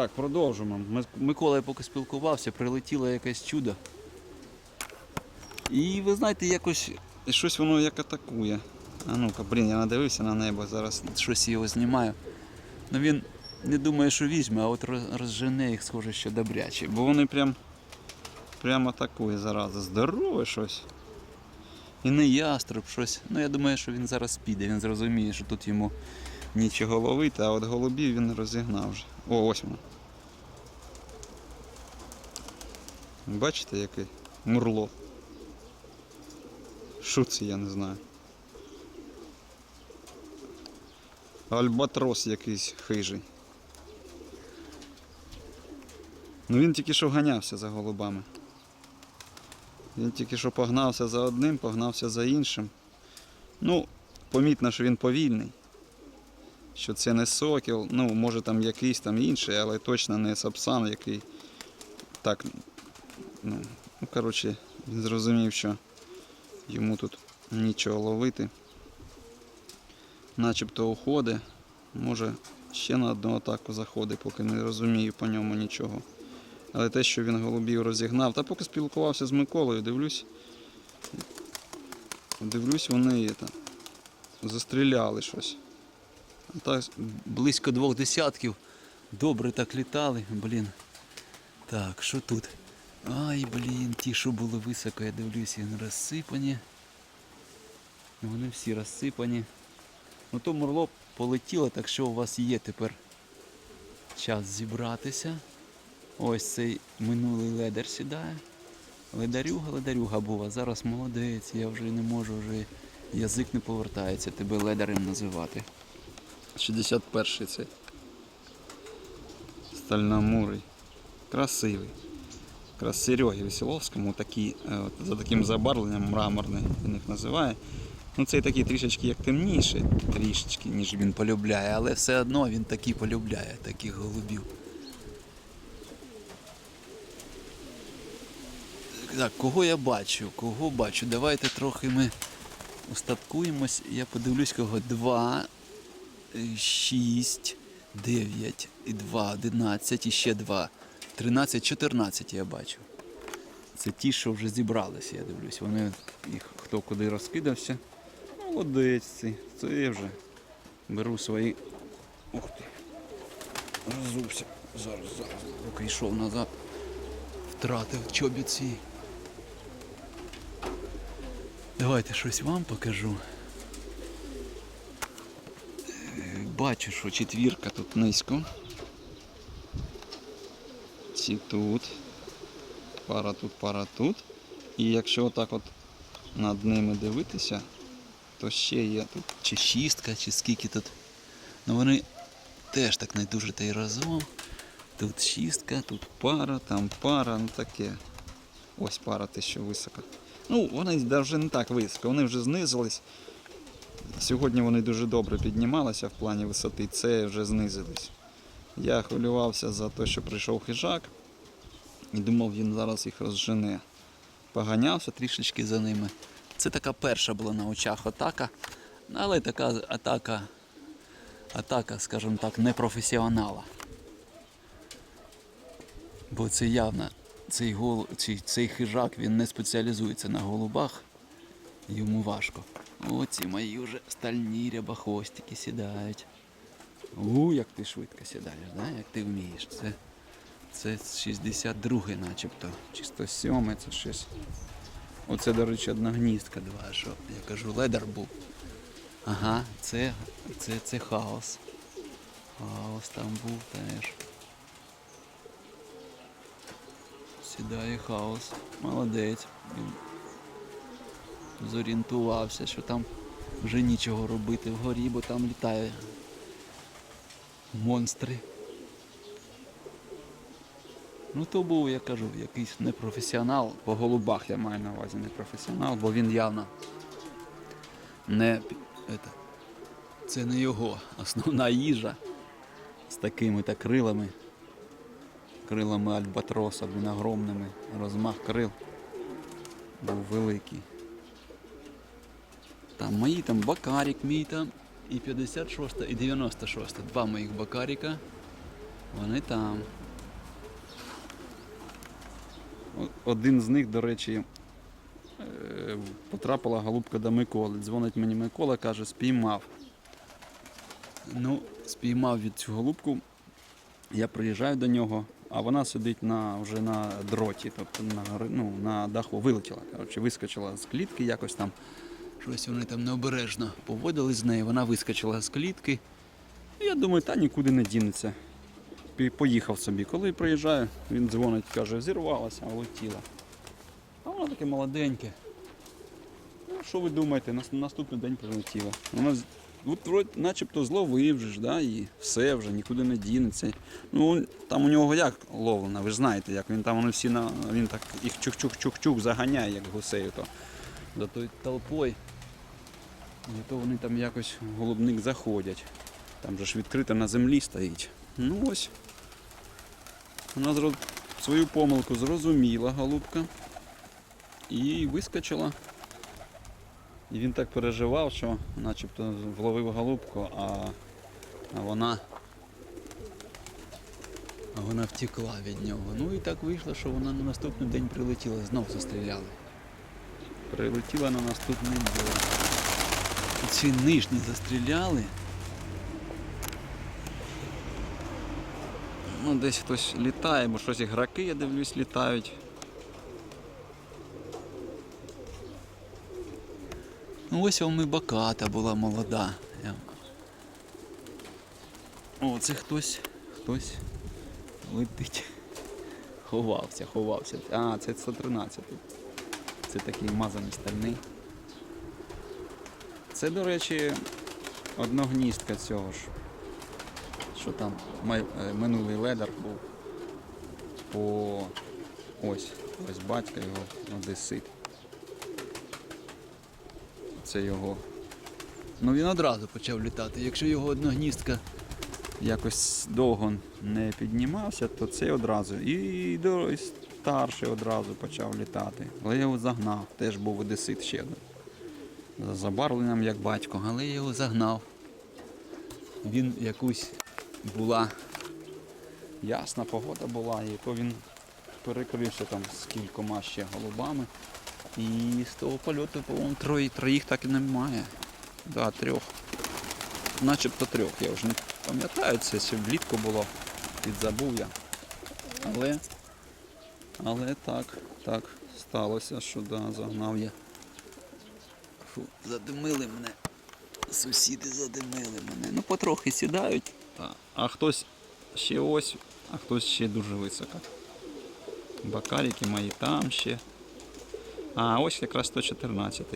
Так, продовжимо. Ми з Миколою поки спілкувався, прилетіло якесь чудо. І ви знаєте, якось щось воно як атакує. А ну-ка, блін, я надивився на небо, зараз щось його знімаю. Ну він не думає, що візьме, а от розжене їх, схоже, що добряче. Бо вони прям, прям атакує зараза. Здорове щось. І не яструб, щось. Ну я думаю, що він зараз піде, він зрозуміє, що тут йому нічого ловити, а от голубів він розігнав вже. О, ось воно. Бачите, який? Мурло. Це, я не знаю. Альбатрос якийсь хижий. Ну він тільки що ганявся за голубами. Він тільки що погнався за одним, погнався за іншим. Ну, помітно, що він повільний. Що це не сокіл, ну, може там якийсь там інший, але точно не сапсан, який так. Ну, ну коротше, він зрозумів, що йому тут нічого ловити. Начебто уходить. Може ще на одну атаку заходить, поки не розумію по ньому нічого. Але те, що він голубів розігнав, та поки спілкувався з Миколою, дивлюсь. Дивлюсь, вони це, застріляли щось. Так, близько двох десятків. Добре так літали, блін. Так, що тут? Ай, блін, ті, що були високо, я дивлюсь, вони розсипані. Вони всі розсипані. Ну то мурло полетіло, так що у вас є тепер час зібратися. Ось цей минулий ледер сідає. Ледарюга, ледарюга був, а зараз молодець, я вже не можу, вже язик не повертається тебе ледарем називати. 61-й цей. Стальномурий. Красивий. Якраз Серегі Веселовському такі, е, от, за таким забарвленням мраморний він їх називає. Ну цей такий трішечки як темніший, трішечки, ніж він полюбляє, але все одно він такі полюбляє, таких голубів. Так, кого я бачу? Кого бачу? Давайте трохи ми устаткуємось. Я подивлюсь, кого 2, 6, 9 і 2, 11 і ще 2. 13, 14 я бачу. Це ті, що вже зібралися, я дивлюсь. Вони їх хто куди розкидався. Молодець цей. Це я вже беру свої. Ух ти. Роззувся. Зараз, зараз. Поки йшов назад. Втратив чобіці. Давайте щось вам покажу. Бачу, що четвірка тут низько. Ці тут. Пара тут, пара тут. І якщо отак от над ними дивитися, то ще є тут чи шістка, чи скільки тут. Ну вони теж так не дуже та й разом. Тут шістка, тут пара, там пара, ну таке. Ось пара те, що високо. Ну, вони вже не так високо, вони вже знизились. Сьогодні вони дуже добре піднімалися в плані висоти, це вже знизились. Я хвилювався за те, що прийшов хижак і думав, він зараз їх розжене. Поганявся трішечки за ними. Це така перша була на очах атака, але така атака, атака, скажімо так, непрофесіонала. Бо це явно цей, гол, цей, цей хижак він не спеціалізується на голубах, йому важко. Оці мої вже стальні рябохвостики сідають. У, як ти швидко сідаєш, да? як ти вмієш. Це, це 62-й начебто. Чи 107 це щось. Оце, до речі, одна гніздка два, що я кажу, ледар був. Ага, це, це, це хаос. Хаос там був теж. Сідає хаос. Молодець. Він зорієнтувався, що там вже нічого робити вгорі, бо там літає монстри. Ну то був, я кажу, якийсь непрофесіонал. По голубах я маю на увазі непрофесіонал, бо він явно не. Это, це не його основна їжа з такими та крилами. Крилами альбатроса, блін, огромними. Розмах крил був великий. Там мої там Бакарік мій там і 56 і 96. Два моїх Бакаріка. Вони там. Один з них, до речі, е, потрапила голубка до Миколи. Дзвонить мені Микола, каже, спіймав. Ну, спіймав від цю голубку. Я приїжджаю до нього, а вона сидить на, вже на дроті, тобто на, ну, на даху вилетіла. Коротше, вискочила з клітки якось там. Щось вони там необережно поводили з нею. Вона вискочила з клітки. Я думаю, та нікуди не дінеться. Поїхав собі. Коли приїжджаю, він дзвонить, каже, зірвалася, улетіла. А вона таке молоденьке. Ну, що ви думаєте, на наступний день прилетіла. Вона от, начебто зловив да, і все вже, нікуди не дінеться. Ну, там у нього як ловлена, ви ж знаєте, як він там вони всі на. Він так їх чух-чух-чух-чух заганяє, як гусею то. За той толпою. І то вони там якось в голубник заходять. Там же ж відкрито на землі стоїть. Ну ось. Вона зро... свою помилку зрозуміла голубка. І вискочила. І він так переживав, що начебто вловив голубку, а, а вона. А вона втекла від нього. Ну і так вийшло, що вона на наступний день прилетіла, знов застріляли. Прилетіла на наступний день. Ці нижні застріляли. Ну, десь хтось літає, бо щось ігроки, я дивлюсь, літають. Ну ось вам і баката була молода. О, це хтось, хтось летить. Ховався, ховався. А, це 113. Це такий мазаний стальний. Це, до речі, одногністка цього ж. Що там май- е, минулий ледар був по ось, ось батька його одесит. Це його. Ну він одразу почав літати. Якщо його одногністка якось довго не піднімався, то цей одразу. І, і старший одразу почав літати. Але я його загнав, теж був одесит ще один. За забарвленням як батько, але я його загнав. Він якусь була ясна погода була, і то він перекрився там з кількома ще голубами. І з того польоту, по-моєму, троє, троїх так і немає. Да, трьох. Начебто трьох. Я вже не пам'ятаю, це ще влітку було, підзабув я. Але, але так, так сталося, що да, загнав я. Фу, задимили мене. Сусіди задимили мене. Ну потрохи сідають. А хтось ще ось, а хтось ще дуже високо. Бакаліки мої там ще. А, ось якраз 114.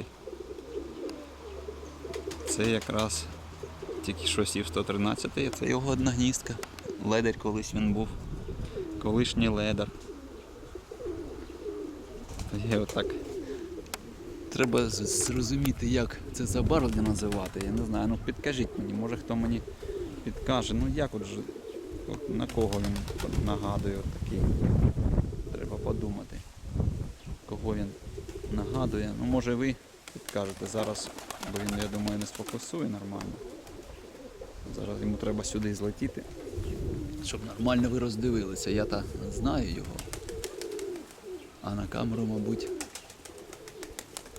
Це якраз тільки що сів 113, це його одна гніздка. Ледар колись він був. Колишній ледар. Я отак. Треба зрозуміти, як це забарвлення називати. Я не знаю. Ну підкажіть мені, може хто мені підкаже. Ну як от от на кого він нагадує от такий. Треба подумати. Кого він нагадує. Ну може ви підкажете зараз, бо він, я думаю, не сфокусує нормально. Зараз йому треба сюди злетіти. Щоб нормально ви роздивилися. Я та знаю його. А на камеру, мабуть.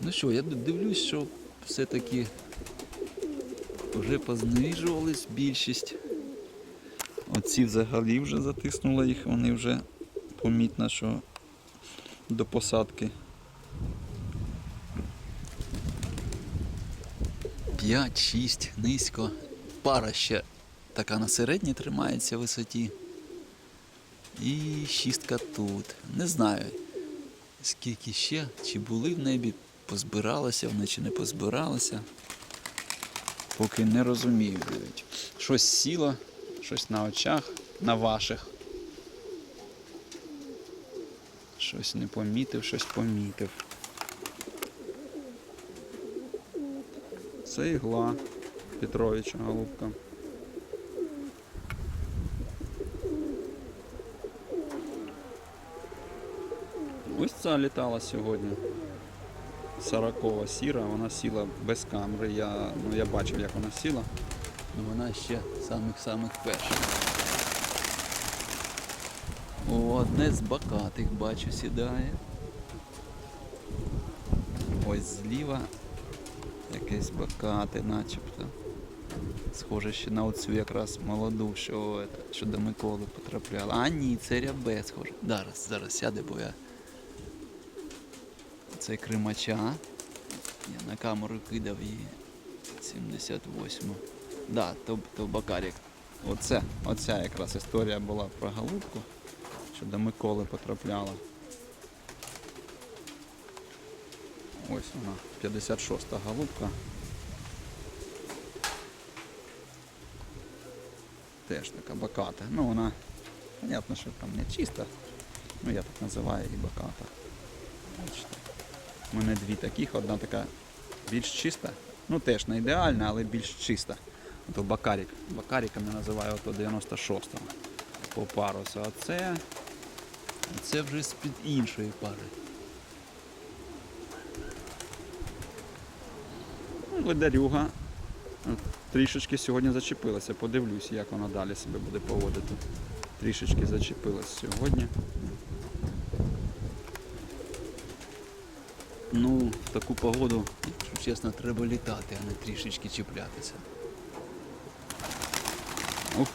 Ну що, я дивлюсь, що все-таки вже познижувались більшість. Оці взагалі вже затиснули їх, вони вже помітно, що до посадки. 5-6 низько. Пара ще така на середній тримається в висоті. І шістка тут. Не знаю, скільки ще, чи були в небі, позбиралися вони чи не позбиралися. Поки не розумію. Щось сіло, щось на очах, на ваших. Щось не помітив, щось помітив. Це ігла Петровича голубка. Ось ця літала сьогодні. Сорокова сіра, вона сіла без камери. Я, ну, я бачив, як вона сіла. Ну вона ще самих-самих перших. О, одне з бакатих бачу сідає. Ось зліва якесь бакате начебто. Схоже ще на оцю якраз молоду, що, що до Миколи потрапляла. А ні, це рябе схоже. Зараз, зараз сяде, бо я. Це кримача. Я на камеру кидав її. 78. Да, то, то Бакарік. Оце, оця якраз історія була про голубку, що до Миколи потрапляла. Ось вона, 56-та голубка. Теж така баката. Ну вона, понятно, що там не чиста. Ну я так називаю її баката. Бачите. У мене дві таких, одна така більш чиста. Ну теж не ідеальна, але більш чиста. Ото Бакарік. Бакаріками називаю ото 96-го по парусу. А це, це вже з-під іншої пари. Ну, Ледарюга трішечки сьогодні зачепилася. Подивлюсь, як вона далі себе буде поводити. Трішечки зачепилась сьогодні. Ну, в таку погоду, якщо чесно, треба літати, а не трішечки чіплятися. Ух,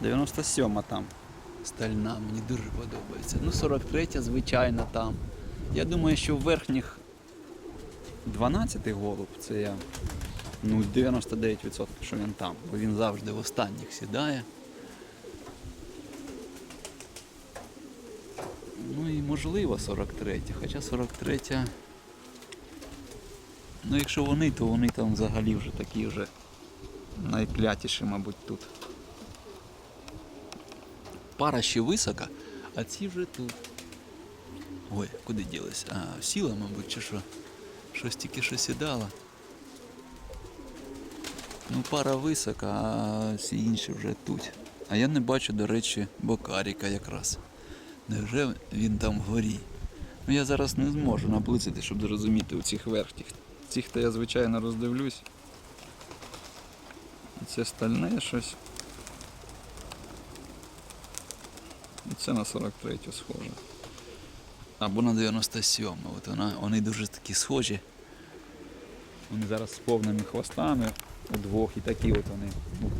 97 там. Стальна, мені дуже подобається. Ну, 43 звичайно там. Я думаю, що в верхніх 12 голуб, це я ну, 99%, що він там, бо він завжди в останніх сідає. Ну і можливо 43, хоча 43. Ну якщо вони, то вони там взагалі вже такі вже найклятіші, мабуть, тут. Пара ще висока, а ці вже тут. Ой, куди ділися? А, сіла, мабуть, чи що? Щось тільки що сідала. Ну, пара висока, а всі інші вже тут. А я не бачу, до речі, бокаріка якраз. Невже він там вгорі? Ну я зараз не зможу наблизити, щоб зрозуміти у цих верхніх. Цих то я звичайно роздивлюсь. Це стальне щось. Це на 43-ю схоже. Або на 97. От вона, вони дуже такі схожі. Вони зараз з повними хвостами удвох і такі от вони ну,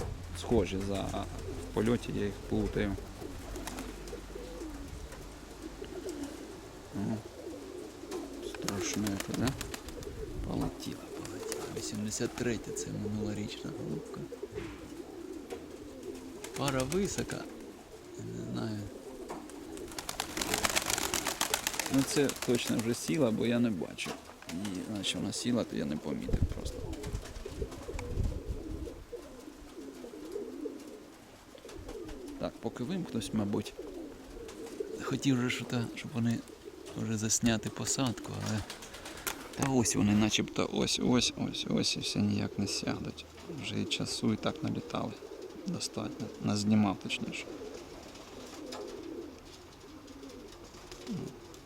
схожі за польоті, я їх плутаю. О, страшненько, да? Полетіла, полетіла. 83 це минулорічна голубка. Пара висока. Не знаю. Ну це точно вже сіла, бо я не бачу. І наче вона сіла, то я не помітив просто. Так, поки вимкнусь, мабуть. Хотів що щоб вони вже засняти посадку, але. Та ось вони начебто ось, ось, ось, ось і все ніяк не сядуть. Вже і часу і так налітали. Достатньо. Назнімав точніше.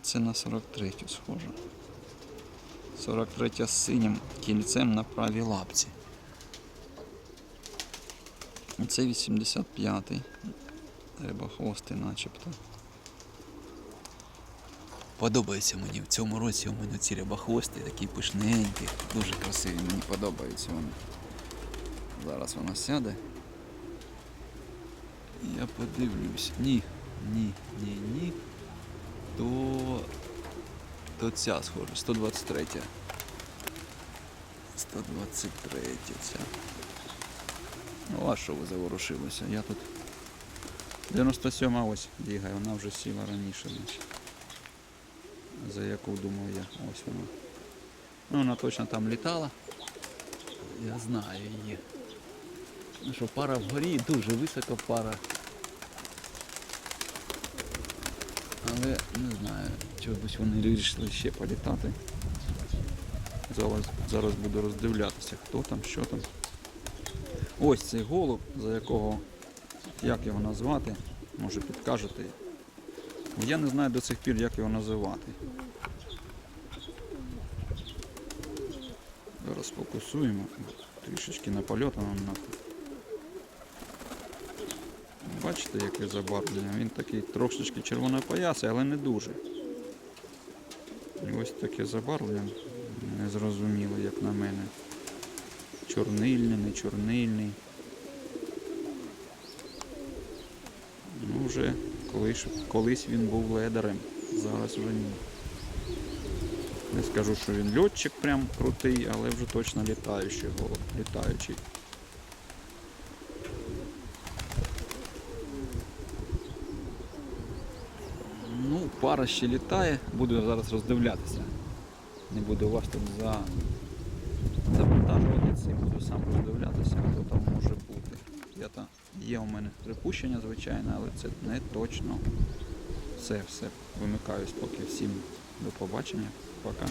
Це на 43 схоже. 43 з синім кільцем на правій лапці. Це 85-й. Рибохвостий начебто. Подобається мені в цьому році у мене ці рибохвости такі пишненькі, дуже красиві, мені подобаються вони. Зараз вона сяде. Я подивлюсь. Ні, ні, ні, ні. То. То ця схоже, 123. 123 ця. Ну а що ви заворушилися? Я тут 97 ось бігає, вона вже сіла раніше. значить. За яку думав я. Ось вона. Ну вона точно там літала. Я знаю її. Ну що, пара вгорі, дуже висока пара. Але не знаю, чогось вони вирішили ще політати. Зараз, зараз буду роздивлятися, хто там, що там. Ось цей голуб, за якого, як його назвати, може підкажете. Я не знаю до цих пір, як його називати. Зараз фокусуємо. Трішечки на польот нам на. Бачите, яке забарвлення? Він такий трошечки червонопоясий, але не дуже. І ось таке забарвлення незрозуміло, як на мене. Чорнильний, не чорнильний. Ну, вже колись, колись він був ледарем, зараз вже ні. Не скажу, що він льотчик прям крутий, але вже точно літаючий голуб, літаючий. Ну, пара ще літає, буду зараз роздивлятися. Не буду вас тут за... завантажувати цим, буду сам роздивлятися, хто там може бути. Я та... Є у мене припущення, звичайно, але це не точно. Все, все, вимикаюсь поки всім до побачення. Пока.